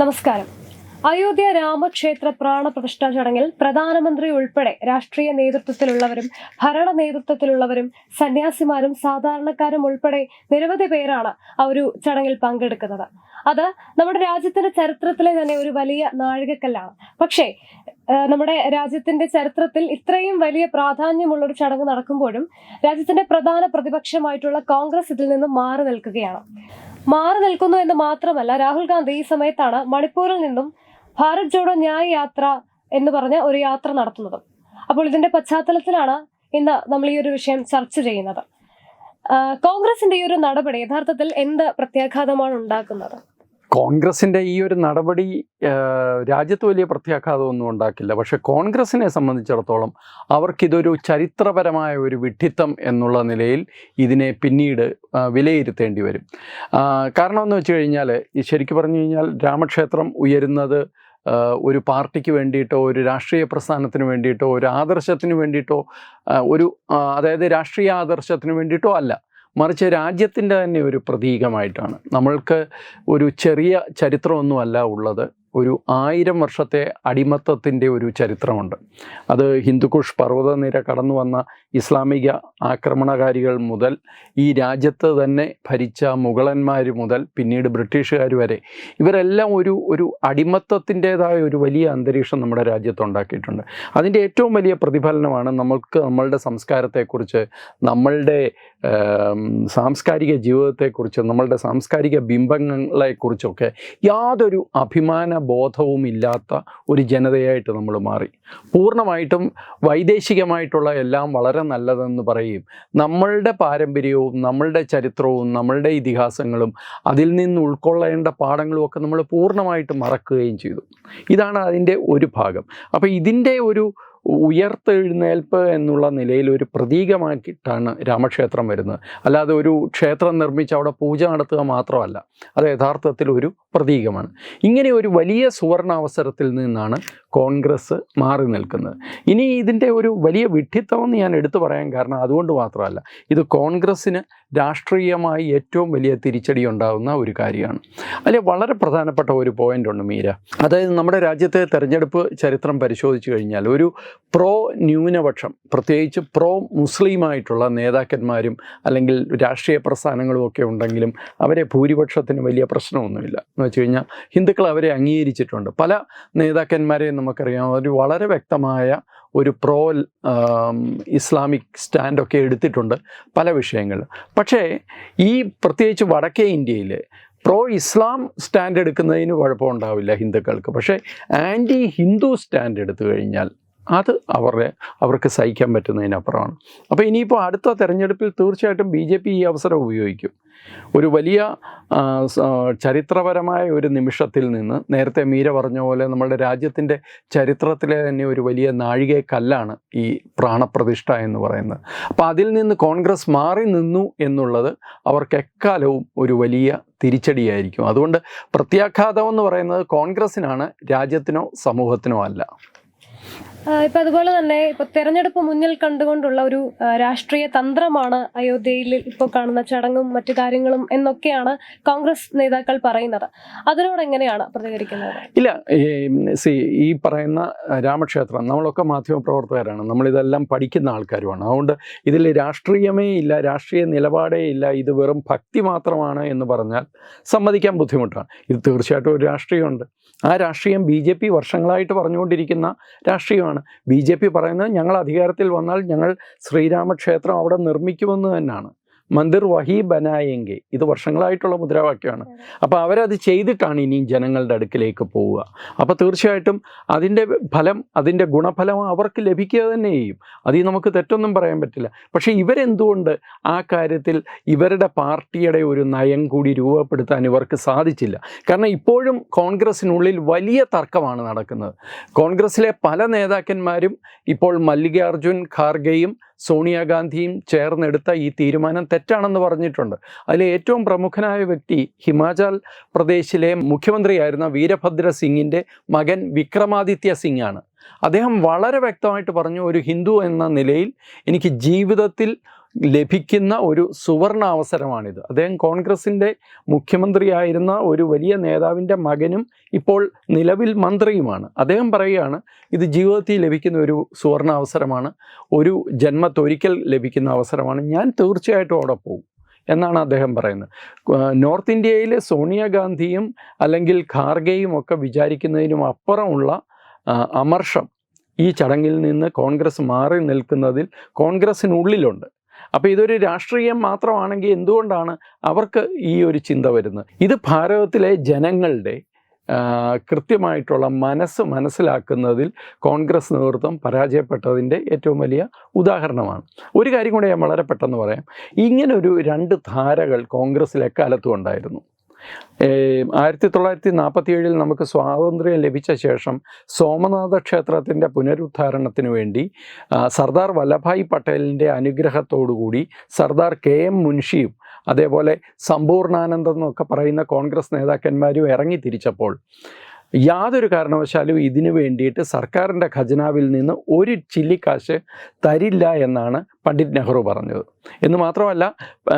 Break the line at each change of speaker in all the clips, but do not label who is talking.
നമസ്കാരം. അയോധ്യ രാമക്ഷേത്ര പ്രാണപ്രതിഷ്ഠാ ചടങ്ങിൽ പ്രധാനമന്ത്രി ഉൾപ്പെടെ രാഷ്ട്രീയ നേതൃത്വത്തിലുള്ളവരും ഭരണ നേതൃത്വത്തിലുള്ളവരും സന്യാസിമാരും സാധാരണക്കാരും ഉൾപ്പെടെ നിരവധി പേരാണ് ആ ഒരു ചടങ്ങിൽ പങ്കെടുക്കുന്നത്. അത് നമ്മുടെ രാജ്യത്തിന്റെ ചരിത്രത്തിലെ തന്നെ ഒരു വലിയ നാഴികക്കല്ലാണ്. പക്ഷേ നമ്മുടെ രാജ്യത്തിന്റെ ചരിത്രത്തിൽ ഇത്രയും വലിയ പ്രാധാന്യമുള്ള ഒരു ചടങ്ങ് നടക്കുമ്പോഴും രാജ്യത്തിന്റെ പ്രധാന പ്രതിപക്ഷമായിട്ടുള്ള കോൺഗ്രസ് ഇതിൽ നിന്ന് മാറി നിൽക്കുകയാണ്. മാറി നിൽക്കുന്നു എന്ന് മാത്രമല്ല രാഹുൽ ഗാന്ധി ഈ സമയത്താണ് മണിപ്പൂരിൽ നിന്നും ഭാരത് ജോഡോ ന്യായ യാത്ര എന്ന് പറഞ്ഞ ഒരു യാത്ര നടത്തുന്നത്. അപ്പോൾ ഇതിന്റെ പശ്ചാത്തലത്തിലാണ് ഇന്ന് നമ്മൾ ഈ ഒരു വിഷയം ചർച്ച ചെയ്യുന്നത്. കോൺഗ്രസിന്റെ ഈ ഒരു നടപടി യഥാർത്ഥത്തിൽ എന്ത് പ്രത്യാഘാതമാണ് ഉണ്ടാക്കുന്നത്?
കോൺഗ്രസിന്റെ ഈ ഒരു നടപടി രാജ്യത്ത് വലിയ പ്രത്യാഘാതമൊന്നും ഉണ്ടാക്കില്ല. പക്ഷേ കോൺഗ്രസിനെ സംബന്ധിച്ചിടത്തോളം അവർക്കിതൊരു ചരിത്രപരമായ ഒരു വിഡ്ഢിത്തം എന്നുള്ള നിലയിൽ ഇതിനെ പിന്നീട് വിലയിരുത്തേണ്ടി വരും. കാരണം എന്ന് വെച്ച് കഴിഞ്ഞാൽ ശരിക്കും പറഞ്ഞു കഴിഞ്ഞാൽ രാമക്ഷേത്രം ഉയരുന്നത് ഒരു പാർട്ടിക്ക് വേണ്ടിയിട്ടോ ഒരു രാഷ്ട്രീയ പ്രസ്ഥാനത്തിന് വേണ്ടിയിട്ടോ ഒരു ആദർശത്തിന് വേണ്ടിയിട്ടോ ഒരു അതായത് രാഷ്ട്രീയ ആദർശത്തിന് വേണ്ടിയിട്ടോ അല്ല. മറിച്ച് രാജ്യത്തിന്റെ തന്നെ ഒരു പ്രതീകമായിട്ടാണ്. നമ്മൾക്ക് ഒരു ചെറിയ ചരിത്രമൊന്നുമല്ല ഉള്ളത്. ഒരു ആയിരം വർഷത്തെ അടിമത്തത്തിന്റെ ഒരു ചരിത്രമുണ്ട്. അത് ഹിന്ദുക്കുഷ് പർവതനിര കടന്നു വന്ന ഇസ്ലാമിക ആക്രമണകാരികൾ മുതൽ ഈ രാജ്യത്ത് തന്നെ ഭരിച്ച മുഗളന്മാർ മുതൽ പിന്നീട് ബ്രിട്ടീഷുകാർ വരെ ഇവരെല്ലാം ഒരു ഒരു അടിമത്തത്തിന്റേതായ ഒരു വലിയ അന്തരീക്ഷം നമ്മുടെ രാജ്യത്ത് ഉണ്ടാക്കിയിട്ടുണ്ട് അതിന്റെ ഏറ്റവും വലിയ പ്രതിഫലനമാണ് നമ്മൾക്ക് നമ്മളുടെ സംസ്കാരത്തെക്കുറിച്ച് നമ്മളുടെ സാംസ്കാരിക ജീവിതത്തെക്കുറിച്ച് നമ്മളുടെ സാംസ്കാരിക ബിംബങ്ങളെക്കുറിച്ചൊക്കെ യാതൊരു അഭിമാന ബോധവും ഇല്ലാത്ത ഒരു ജനതയായിട്ട് നമ്മൾ മാറി. പൂർണമായിട്ടും വൈദേശികമായിട്ടുള്ള എല്ലാം വളരെ നല്ലതെന്ന് പറയും. നമ്മളുടെ പാരമ്പര്യവും നമ്മളുടെ ചരിത്രവും നമ്മളുടെ ഇതിഹാസങ്ങളും അതിൽ നിന്ന് ഉൾക്കൊള്ളേണ്ട പാഠങ്ങളും ഒക്കെ നമ്മൾ പൂർണമായിട്ട് മറക്കുകയും ചെയ്തു. ഇതാണ് അതിന്റെ ഒരു ഭാഗം. അപ്പോൾ ഇതിന്റെ ഒരു ഉയർത്തെഴുന്നേൽപ്പ് എന്നുള്ള നിലയിൽ ഒരു പ്രതീകമാക്കിയിട്ടാണ് രാമക്ഷേത്രം വരുന്നത്. അല്ലാതെ ഒരു ക്ഷേത്രം നിർമ്മിച്ച് അവിടെ പൂജ നടത്തുക മാത്രമല്ല അത് യഥാർത്ഥത്തിൽ ഒരു പ്രതീകമാണ്. ഇങ്ങനെ ഒരു വലിയ സുവർണാവസരത്തിൽ നിന്നാണ് കോൺഗ്രസ് മാറി നിൽക്കുന്നത്. ഇനി ഇതിന്റെ ഒരു വലിയ വിഡ്ഢിത്തമെന്ന് ഞാൻ എടുത്തു പറയാൻ കാരണം അതുകൊണ്ട് മാത്രമല്ല ഇത് കോൺഗ്രസ്സിന് രാഷ്ട്രീയമായി ഏറ്റവും വലിയ തിരിച്ചടി ഉണ്ടാകുന്ന ഒരു കാര്യമാണ്. അതിൽ വളരെ പ്രധാനപ്പെട്ട ഒരു പോയിന്റ് ഉണ്ട് മീര. അതായത് നമ്മുടെ രാജ്യത്തെ തെരഞ്ഞെടുപ്പ് ചരിത്രം പരിശോധിച്ചു കഴിഞ്ഞാൽ ഒരു പ്രോ ന്യൂനപക്ഷം പ്രത്യേകിച്ച് പ്രോ മുസ്ലിമായിട്ടുള്ള നേതാക്കന്മാരും അല്ലെങ്കിൽ രാഷ്ട്രീയ പ്രസ്ഥാനങ്ങളും ഒക്കെ ഉണ്ടെങ്കിലും അവരെ ഭൂരിപക്ഷത്തിന് വലിയ പ്രശ്നമൊന്നുമില്ല. എന്ന് വെച്ച് കഴിഞ്ഞാൽ ഹിന്ദുക്കൾ അവരെ അംഗീകരിച്ചിട്ടുണ്ട്. പല നേതാക്കന്മാരെയും നമുക്കറിയാം. അവർ വളരെ വ്യക്തമായ ഒരു പ്രോ ഇസ്ലാമിക് സ്റ്റാൻഡൊക്കെ എടുത്തിട്ടുണ്ട് പല വിഷയങ്ങളിലും. പക്ഷേ ഈ പ്രത്യേകിച്ച് വടക്കേ ഇന്ത്യയിൽ പ്രോ ഇസ്ലാം സ്റ്റാൻഡ് എടുക്കുന്നതിന് കുഴപ്പമുണ്ടാവില്ല ഹിന്ദുക്കൾക്ക്. പക്ഷേ ആന്റി ഹിന്ദു സ്റ്റാൻഡ് എടുത്തു കഴിഞ്ഞാൽ അത് അവരുടെ അവർക്ക് സഹിക്കാൻ പറ്റുന്നതിനപ്പുറമാണ്. അപ്പോൾ ഇനിയിപ്പോൾ അടുത്ത തെരഞ്ഞെടുപ്പിൽ തീർച്ചയായിട്ടും ബി ജെ പി ഈ അവസരം ഉപയോഗിക്കും. ഒരു വലിയ ചരിത്രപരമായ ഒരു നിമിഷത്തിൽ നിന്ന് നേരത്തെ മീര പറഞ്ഞ പോലെ നമ്മുടെ രാജ്യത്തിന്റെ ചരിത്രത്തിലെ തന്നെ ഒരു വലിയ നാഴികക്കല്ലാണ് ഈ പ്രാണപ്രതിഷ്ഠ എന്ന് പറയുന്നത്. അപ്പോൾ അതിൽ നിന്ന് കോൺഗ്രസ് മാറി നിന്നു എന്നുള്ളത് അവർക്ക് എക്കാലവും ഒരു വലിയ തിരിച്ചടിയായിരിക്കും. അതുകൊണ്ട് പ്രത്യാഘാതം എന്ന് പറയുന്നത് കോൺഗ്രസ്സിനാണ് രാജ്യത്തിനോ സമൂഹത്തിനോ അല്ല.
ഇപ്പൊ അതുപോലെ തന്നെ ഇപ്പൊ തെരഞ്ഞെടുപ്പ് മുന്നിൽ കണ്ടുകൊണ്ടുള്ള ഒരു രാഷ്ട്രീയ തന്ത്രമാണ് അയോധ്യയിൽ ഇപ്പോൾ കാണുന്ന ചടങ്ങും മറ്റു കാര്യങ്ങളും എന്നൊക്കെയാണ് കോൺഗ്രസ് നേതാക്കൾ പറയുന്നത്. അതിനോട് എങ്ങനെയാണ് പ്രതികരിക്കുന്നത്?
ഇല്ല സി ഈ പറയുന്ന രാമക്ഷേത്രം നമ്മളൊക്കെ മാധ്യമപ്രവർത്തകരാണ്. നമ്മളിതെല്ലാം പഠിക്കുന്ന ആൾക്കാരുമാണ്. അതുകൊണ്ട് ഇതിൽ രാഷ്ട്രീയമേ ഇല്ല രാഷ്ട്രീയ നിലപാടേ ഇല്ല. ഇത് വെറും ഭക്തി മാത്രമാണ് എന്ന് പറഞ്ഞാൽ സമ്മതിക്കാൻ ബുദ്ധിമുട്ടാണ്. ഇത് തീർച്ചയായിട്ടും ഒരു രാഷ്ട്രീയമുണ്ട്. ആ രാഷ്ട്രീയം ബി വർഷങ്ങളായിട്ട് പറഞ്ഞുകൊണ്ടിരിക്കുന്ന രാഷ്ട്രീയമാണ്. ബി ജെ പി പറയുന്നത് ഞങ്ങൾ അധികാരത്തിൽ വന്നാൽ ഞങ്ങൾ ശ്രീരാമക്ഷേത്രം അവിടെ നിർമ്മിക്കുമെന്ന് തന്നെയാണ്. മന്ദിർ വഹി ബനായെങ്കിൽ ഇത് വർഷങ്ങളായിട്ടുള്ള മുദ്രാവാക്യമാണ്. അപ്പോൾ അവരത് ചെയ്തിട്ടാണ് ഇനിയും ജനങ്ങളുടെ അടുക്കിലേക്ക് പോവുക. അപ്പോൾ തീർച്ചയായിട്ടും അതിന്റെ ഫലം അതിന്റെ ഗുണഫലം അവർക്ക് ലഭിക്കുക തന്നെ ചെയ്യും. അതിൽ നമുക്ക് തെറ്റൊന്നും പറയാൻ പറ്റില്ല. പക്ഷേ ഇവരെന്തുകൊണ്ട് ആ കാര്യത്തിൽ ഇവരുടെ പാർട്ടിയുടെ ഒരു നയം കൂടി രൂപപ്പെടുത്താൻ ഇവർക്ക് സാധിച്ചില്ല? കാരണം ഇപ്പോഴും കോൺഗ്രസിനുള്ളിൽ വലിയ തർക്കമാണ് നടക്കുന്നത്. കോൺഗ്രസ്സിലെ പല നേതാക്കന്മാരും ഇപ്പോൾ മല്ലികാർജുൻ ഖാർഗെയും സോണിയാഗാന്ധിയും ചേർന്നെടുത്ത ഈ തീരുമാനം തെറ്റാണെന്ന് പറഞ്ഞിട്ടുണ്ട്. അതിലെ ഏറ്റവും പ്രമുഖനായ വ്യക്തി ഹിമാചൽ പ്രദേശിലെ മുഖ്യമന്ത്രിയായിരുന്ന വീരഭദ്ര സിംഗിന്റെ മകൻ വിക്രമാദിത്യ സിംഗ് ആണ് അദ്ദേഹം വളരെ വ്യക്തമായിട്ട് പറഞ്ഞു ഒരു ഹിന്ദു എന്ന നിലയിൽ എനിക്ക് ജീവിതത്തിൽ ലഭിക്കുന്ന ഒരു സുവർണ അവസരമാണിത് അദ്ദേഹം കോൺഗ്രസിന്റെ മുഖ്യമന്ത്രിയായിരുന്ന ഒരു വലിയ നേതാവിന്റെ മകനും ഇപ്പോൾ നിലവിൽ മന്ത്രിയുമാണ്. അദ്ദേഹം പറയുകയാണ് ഇത് ജീവിതത്തിൽ ലഭിക്കുന്ന ഒരു സുവർണ അവസരമാണ് ഒരു ജന്മത്തൊരിക്കൽ ലഭിക്കുന്ന അവസരമാണ് ഞാൻ തീർച്ചയായിട്ടും അവിടെ പോകും എന്നാണ് അദ്ദേഹം പറയുന്നത്. നോർത്ത് ഇന്ത്യയിൽ സോണിയാഗാന്ധിയും അല്ലെങ്കിൽ ഖാർഗെയും ഒക്കെ വിചാരിക്കുന്നതിനും അപ്പുറമുള്ള അമർഷം ഈ ചടങ്ങിൽ നിന്ന് കോൺഗ്രസ് മാറി നിൽക്കുന്നതിൽ കോൺഗ്രസ്സിനുള്ളിലുണ്ട്. അപ്പോൾ ഇതൊരു രാഷ്ട്രീയം മാത്രമാണെങ്കിൽ എന്തുകൊണ്ടാണ് അവർക്ക് ഈ ഒരു ചിന്ത വരുന്നത്? ഇത് ഭാരതത്തിലെ ജനങ്ങളുടെ കൃത്യമായിട്ടുള്ള മനസ്സ് മനസ്സിലാക്കുന്നതിൽ കോൺഗ്രസ് നേതൃത്വം പരാജയപ്പെട്ടതിന്റെ ഏറ്റവും വലിയ ഉദാഹരണമാണ്. ഒരു കാര്യം കൂടെ ഞാൻ വളരെ പെട്ടെന്ന് പറയാം. ഇങ്ങനൊരു രണ്ട് ധാരകൾ കോൺഗ്രസ്സിൽ ഉണ്ടായിരുന്നു. ആയിരത്തി തൊള്ളായിരത്തി നാൽപ്പത്തി ഏഴിൽ നമുക്ക് സ്വാതന്ത്ര്യം ലഭിച്ച ശേഷം സോമനാഥ ക്ഷേത്രത്തിന്റെ പുനരുദ്ധാരണത്തിന് വേണ്ടി സർദാർ വല്ലഭായ് പട്ടേലിന്റെ അനുഗ്രഹത്തോടുകൂടി സർദാർ കെ എം മുൻഷിയും അതേപോലെ സമ്പൂർണാനന്ദം എന്നൊക്കെ പറയുന്ന കോൺഗ്രസ് നേതാക്കന്മാരും ഇറങ്ങി തിരിച്ചപ്പോൾ യാതൊരു കാരണവശാലും ഇതിനു വേണ്ടിയിട്ട് സർക്കാരിന്റെ ഖജനാവിൽ നിന്ന് ഒരു ചില്ലിക്കാശ് തരില്ല എന്നാണ് പണ്ഡിറ്റ് നെഹ്റു പറഞ്ഞത്. എന്ന് മാത്രമല്ല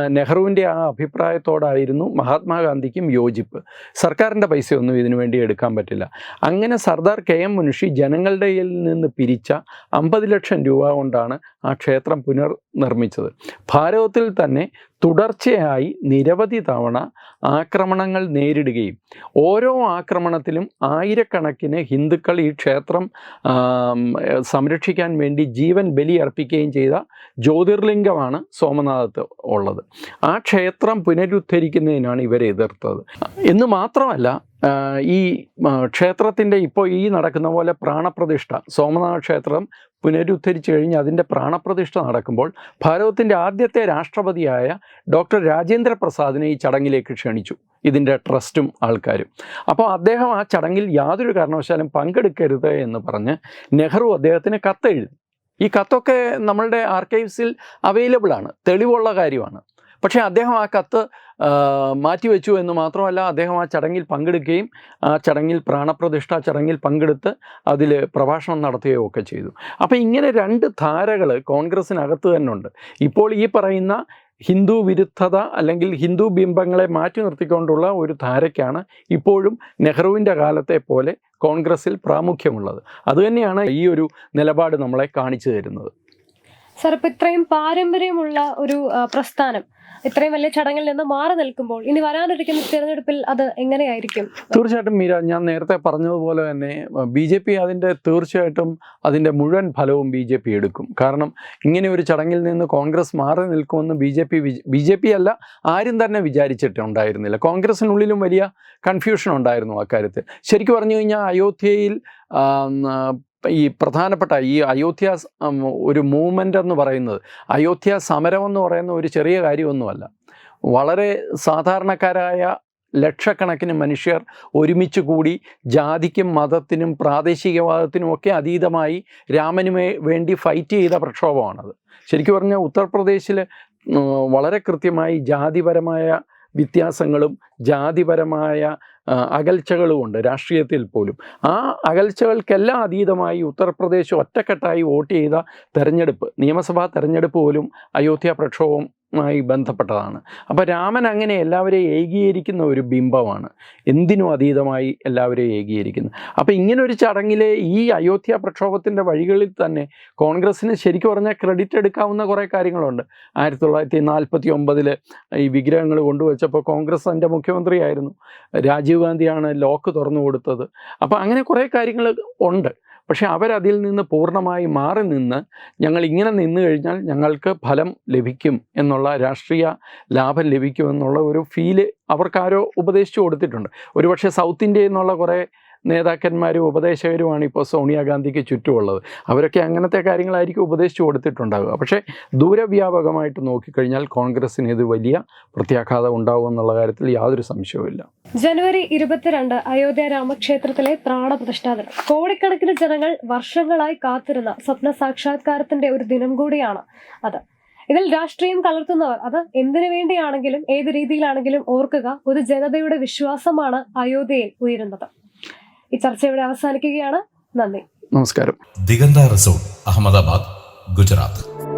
നെഹ്റുവിന്റെ ആ അഭിപ്രായത്തോടായിരുന്നു മഹാത്മാഗാന്ധിക്കും യോജിപ്പ്. സർക്കാരിന്റെ പൈസയൊന്നും ഇതിനു വേണ്ടി എടുക്കാൻ പറ്റില്ല. അങ്ങനെ സർദാർ കെ എം മുനുഷി ജനങ്ങളുടെ നിന്ന് പിരിച്ച അമ്പത് ലക്ഷം രൂപ കൊണ്ടാണ് ആ ക്ഷേത്രം പുനർനിർമ്മിച്ചത്. ഭാരതത്തിൽ തന്നെ തുടർച്ചയായി നിരവധി തവണ ആക്രമണങ്ങൾ നേരിടുകയും ഓരോ ആക്രമണത്തിലും ആയിരക്കണക്കിന് ഹിന്ദുക്കൾ ഈ ക്ഷേത്രം സംരക്ഷിക്കാൻ വേണ്ടി ജീവൻ ബലിയർപ്പിക്കുകയും ചെയ്ത ജ്യോതിർലിംഗമാണ് സോമനാഥത്ത് ഉള്ളത്. ആ ക്ഷേത്രം പുനരുദ്ധരിക്കുന്നതിനാണ് ഇവരെ എതിർത്തത്. എന്ന് മാത്രമല്ല ഈ ക്ഷേത്രത്തിന്റെ ഇപ്പോൾ ഈ നടക്കുന്ന പോലെ പ്രാണപ്രതിഷ്ഠ സോമനാഥ ക്ഷേത്രം പുനരുദ്ധരിച്ചു കഴിഞ്ഞ് അതിന്റെ പ്രാണപ്രതിഷ്ഠ നടക്കുമ്പോൾ ഭാരതത്തിന്റെ ആദ്യത്തെ രാഷ്ട്രപതിയായ ഡോക്ടർ രാജേന്ദ്ര പ്രസാദിനെ ഈ ചടങ്ങിലേക്ക് ക്ഷണിച്ചു. ഇതിന്റെ ട്രസ്റ്റും ആൾക്കാരും. അപ്പോൾ അദ്ദേഹം ആ ചടങ്ങിൽ യാതൊരു കാരണവശാലും പങ്കെടുക്കരുത് എന്ന് പറഞ്ഞ് നെഹ്റു അദ്ദേഹത്തിന് കത്തെഴുതി. ഈ കത്തൊക്കെ നമ്മളുടെ ആർക്കൈവ്സിൽ അവൈലബിൾ ആണ് തെളിവുള്ള കാര്യമാണ്. പക്ഷേ അദ്ദേഹം ആ കത്ത് മാറ്റിവെച്ചു എന്ന് മാത്രമല്ല അദ്ദേഹം ആ ചടങ്ങിൽ പങ്കെടുക്കുകയും ആ ചടങ്ങിൽ പ്രാണപ്രതിഷ്ഠ ചടങ്ങിൽ പങ്കെടുത്ത് അതിൽ പ്രഭാഷണം നടത്തുകയോ ഒക്കെ ചെയ്തു. അപ്പോൾ ഇങ്ങനെ രണ്ട് ധാരകൾ കോൺഗ്രസ്സിനകത്ത് തന്നെ ഉണ്ട് ഇപ്പോൾ ഈ പറയുന്ന ഹിന്ദു വിരുദ്ധത അല്ലെങ്കിൽ ഹിന്ദു ബിംബങ്ങളെ മാറ്റി നിർത്തിക്കൊണ്ടുള്ള ഒരു ധാരയ്ക്കാണ് ഇപ്പോഴും നെഹ്റുവിന്റെ കാലത്തെ പോലെ കോൺഗ്രസ്സിൽ പ്രാമുഖ്യമുള്ളത്. അതുതന്നെയാണ് ഈ ഒരു നിലപാട് നമ്മളെ കാണിച്ചു തരുന്നത്.
സർ ഇപ്പൊ ഇത്രയും പാരമ്പര്യമുള്ള ഒരു പ്രസ്ഥാനം ഇത്രയും വലിയ ചടങ്ങിൽ നിന്ന് മാറി നിൽക്കുമ്പോൾ ഇനി വരാനിരിക്കുന്ന തിരഞ്ഞെടുപ്പിൽ അത് എങ്ങനെയായിരിക്കും?
തീർച്ചയായിട്ടും മീര ഞാൻ നേരത്തെ പറഞ്ഞതുപോലെ തന്നെ ബി ജെ പി അതിന്റെ തീർച്ചയായിട്ടും അതിന്റെ മുഴുവൻ ഫലവും ബി ജെ പി എടുക്കും. കാരണം ഇങ്ങനെ ഒരു ചടങ്ങിൽ നിന്ന് കോൺഗ്രസ് മാറി നിൽക്കുമെന്ന് B J P B J P അല്ല ആരും തന്നെ വിചാരിച്ചിട്ടുണ്ടായിരുന്നില്ല. കോൺഗ്രസിനുള്ളിലും വലിയ കൺഫ്യൂഷൻ ഉണ്ടായിരുന്നു അക്കാര്യത്തിൽ ശരിക്കും പറഞ്ഞു കഴിഞ്ഞാൽ അയോധ്യയിൽ ഈ പ്രധാനപ്പെട്ട ഈ അയോധ്യ ഒരു മൂവ്മെന്റ് എന്ന് പറയുന്നത് അയോധ്യ സമരം എന്ന് പറയുന്ന ഒരു ചെറിയ കാര്യമൊന്നുമല്ല. വളരെ സാധാരണക്കാരായ ലക്ഷക്കണക്കിന് മനുഷ്യർ ഒരുമിച്ച് കൂടി ജാതിക്കും മതത്തിനും പ്രാദേശികവാദത്തിനും ഒക്കെ അതീതമായി രാമന് വേണ്ടി ഫൈറ്റ് ചെയ്ത പ്രക്ഷോഭമാണത്. ശരിക്കും പറഞ്ഞാൽ ഉത്തർപ്രദേശിൽ വളരെ കൃത്യമായി ജാതിപരമായ വ്യത്യാസങ്ങളും ജാതിപരമായ ആ, അകൽച്ചകളും ഉണ്ട് രാഷ്ട്രീയത്തിൽ പോലും. ആ അകൽച്ചകൾക്കെല്ലാം അതീതമായി ഉത്തർപ്രദേശ് ഒറ്റക്കെട്ടായി വോട്ട് ചെയ്ത തെരഞ്ഞെടുപ്പ് നിയമസഭാ തെരഞ്ഞെടുപ്പ് പോലും അയോധ്യ പ്രക്ഷോഭവുമായി ബന്ധപ്പെട്ടതാണ്. അപ്പോൾ രാമൻ അങ്ങനെ എല്ലാവരെയും ഏകീകരിക്കുന്ന ഒരു ബിംബമാണ്. എന്തിനും അതീതമായി എല്ലാവരെയും ഏകീകരിക്കുന്നു. അപ്പോൾ ഒരു ചടങ്ങിലെ ഈ അയോധ്യ പ്രക്ഷോഭത്തിന്റെ വഴികളിൽ തന്നെ കോൺഗ്രസ്സിന് ശരിക്കും പറഞ്ഞാൽ ക്രെഡിറ്റ് എടുക്കാവുന്ന കുറേ കാര്യങ്ങളുണ്ട്. ആയിരത്തി തൊള്ളായിരത്തി നാൽപ്പത്തി ഒമ്പതിൽ ഈ വിഗ്രഹങ്ങൾ കൊണ്ടുവച്ചപ്പോൾ കോൺഗ്രസ് എന്റെ മുഖ്യമന്ത്രിയായിരുന്നു. രാജീവ് ഗാന്ധിയാണ് ലോക്ക് തുറന്നു കൊടുത്തത്. അപ്പോൾ അങ്ങനെ കുറേ കാര്യങ്ങൾ ഉണ്ട്. പക്ഷേ അവരതിൽ നിന്ന് പൂർണമായി മാറി നിന്ന് ഞങ്ങൾ ഇങ്ങനെ നിന്നു കഴിഞ്ഞാൽ ഞങ്ങൾക്ക് ഫലം ലഭിക്കും എന്നുള്ള രാഷ്ട്രീയ ലാഭം ലഭിക്കുമെന്നുള്ള ഒരു ഫീൽ അവർക്കാരോ ഉപദേശിച്ചു കൊടുത്തിട്ടുണ്ട്. ഒരുപക്ഷെ സൗത്ത് ഇന്ത്യയിൽ നിന്നുള്ള കുറേ നേതാക്കന്മാരും ഉപദേശകരുമാണ് ഇപ്പോൾ സോണിയാഗാന്ധിക്ക് ചുറ്റുമുള്ളത്. അവരൊക്കെ അങ്ങനത്തെ കാര്യങ്ങളായിരിക്കും ഉപദേശിച്ചു കൊടുത്തിട്ടുണ്ടാവുക. പക്ഷേ ദൂരവ്യാപകമായിട്ട് നോക്കിക്കഴിഞ്ഞാൽ കോൺഗ്രസിന് ഇത് വലിയ പ്രത്യാഘാതം ഉണ്ടാവും എന്നുള്ള കാര്യത്തിൽ യാതൊരു സംശയവുമില്ല
ജനുവരി ഇരുപത്തിരണ്ട് അയോധ്യ രാമക്ഷേത്രത്തിലെ പ്രാണപ്രതിഷ്ഠാ ദിനം കോടിക്കണക്കിന് ജനങ്ങൾ വർഷങ്ങളായി കാത്തിരുന്ന സ്വപ്ന സാക്ഷാത്കാരത്തിന്റെ ഒരു ദിനം കൂടിയാണ് അത്. ഇതിൽ രാഷ്ട്രീയം കലർത്തുന്നവർ അത് എന്തിനു വേണ്ടിയാണെങ്കിലും ഏത് രീതിയിലാണെങ്കിലും ഓർക്കുക ഒരു ജനതയുടെ വിശ്വാസമാണ് അയോധ്യയിൽ ഉയരുന്നത്. ഈ ചർച്ച ഇവിടെ അവസാനിക്കുകയാണ്. നന്ദി.
നമസ്കാരം.
ദിഗന്ത റിസോർട്ട് അഹമ്മദാബാദ് ഗുജറാത്ത്.